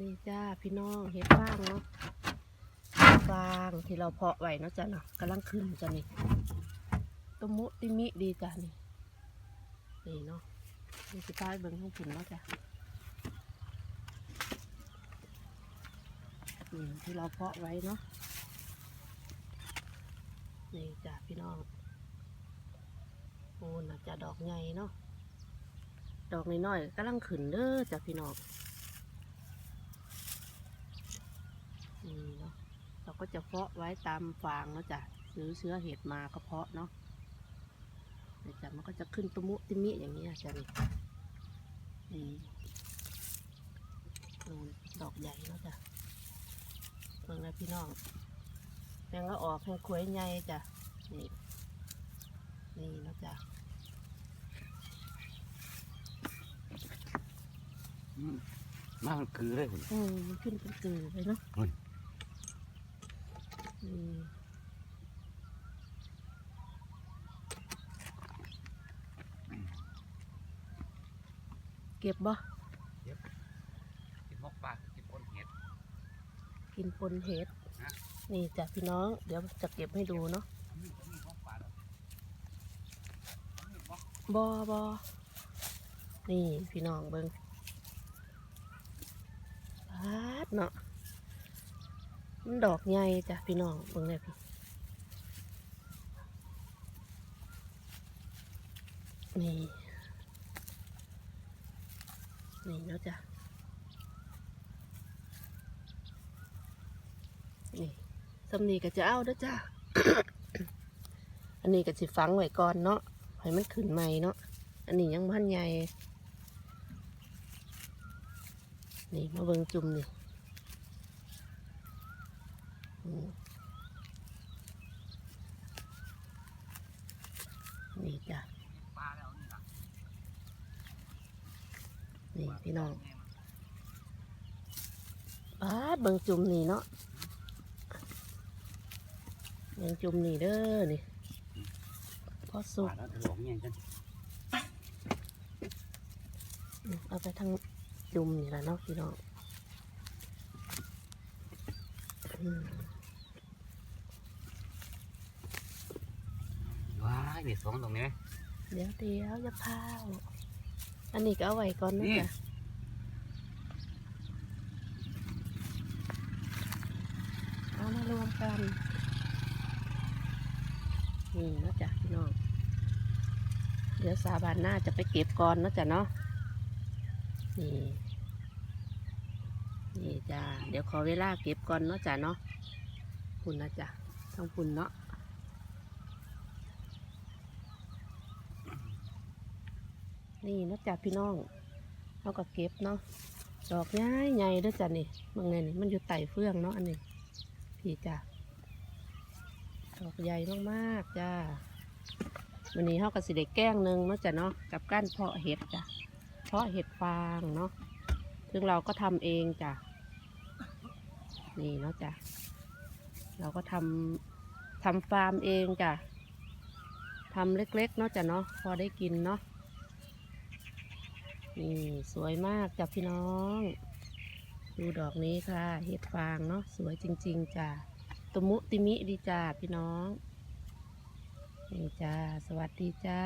นี่จ้าพี่น้องเห็ดฟางเนาะเห็ดฟางที่เราเพาะไว้เนาะจ้ะเนาะกำลังขึ้นจ้ะนี่ตมุติมิดีจ้ะนี่นี่เนาะนี่สิพายเบิ่งของผุนเนาะจ้ะนี่ที่เราเพาะไว้เนาะนี่จ้ะพี่น้องโอ้น่าจะดอกใหญ่เนาะดอกน้อยๆกำลังขึ้นเด้อจ้ะพี่น้อง นี่เนาะ เราก็จะเพาะไว้ตามฟางเนาะจ้ะซื้อเชื้อเห็ดมาก็เพาะเนาะเดี๋ยวจ้ะมันก็จะขึ้นตุมุติมิอย่างนี้ยจ้ะนี่นี่นูนดอกใหญ่เนาะจ้ะเพิ่งแล้วพี่น้องแมงก็ออกแมงขวยใหญ่จ้ะนี่นี่เนาะจ้ะอืมมามันคือเลยคุณอืมมันขึ้นเป็นกือเลยเนาะ อุ้ยอืมเก็บบ่กินมกปลากินคนเห็ด กินปนเห็ดฮะนี่จ้ะพี่น้อง เดี๋ยวจะเก็บให้ดูเนาะมีมีมกปลาแล้วมีมกบอบอนี่พี่น้องเบิงพาดเนาะ มันดอกใหญ่จ้ะพี่น้องเบิงเลยพี่นี่ นี่เนาะจ้ะ นี่สำนีก็จะเอาเด้อจ้ะ อันนี้ก็สิฟังไว้ก่อนเนาะให้มันขึ้นใหม่เนาะ อันนี้ยังพันใหญ่ นี่มาเบิ่งจุ่มนี่อืม นี่จ้ะปลาแล้วนี่ล่ะนี่พี่น้องปาดเบิ่งจุ่มนี่เนาะเบิ่งจุ่มนี่เด้อนี่พอปสุกลาแล้วถลอกเงี้ยจังอืมเอาไปทางจุ่มนี่แหละเนาะพี่น้องอื มีสองตรงนี้ไหมเดี๋ยวเดี๋ยวจะพาวอันนี้ก็เอาไว้ก่อนนะจ๊ะเอามารวมกัน นี่นะจ๊ะพี่น้อง เดี๋ยวสาบานหน้าจะไปเก็บก่อนนะจ๊ะเนาะ นี่ นี่จ้าเดี๋ยวขอเวลาเก็บก่อนเนาะจ๊ะเนาะคุณนะจ๊ะต้องคุณเนาะ นี่นาะจ๊ะพี่น้องเราก็เก็บเนาะดอกใหญ่ใหญ่ด้อจ้ะนี่บางไงนี่มันอยู่ไต่เฟืองเนาะอันนี้พี่จ้ะดอกใหญ่มากๆจ้าวันนี้เขาก็สิได้แกล้งหนึ่งเนาะจ้ะเนาะกับก้านเพาะเห็ดจ้ะเพาะเห็ดฟางเนาะซึ่งเราก็ทำเองจ้ะนี่เนาะจ้ะเราก็ทำทำฟาร์มเองจ้ะทำเล็กๆเนาะจ้ะเนาะพอได้กินเนาะ นี่สวยมากจ้ะพี่น้อง ดูดอกนี้ค่ะ เห็ดฟางเนาะสวยจริง ๆจ้ะตุมุติมิดีจ้าพี่น้องนี่จ้าสวัสดีจ้า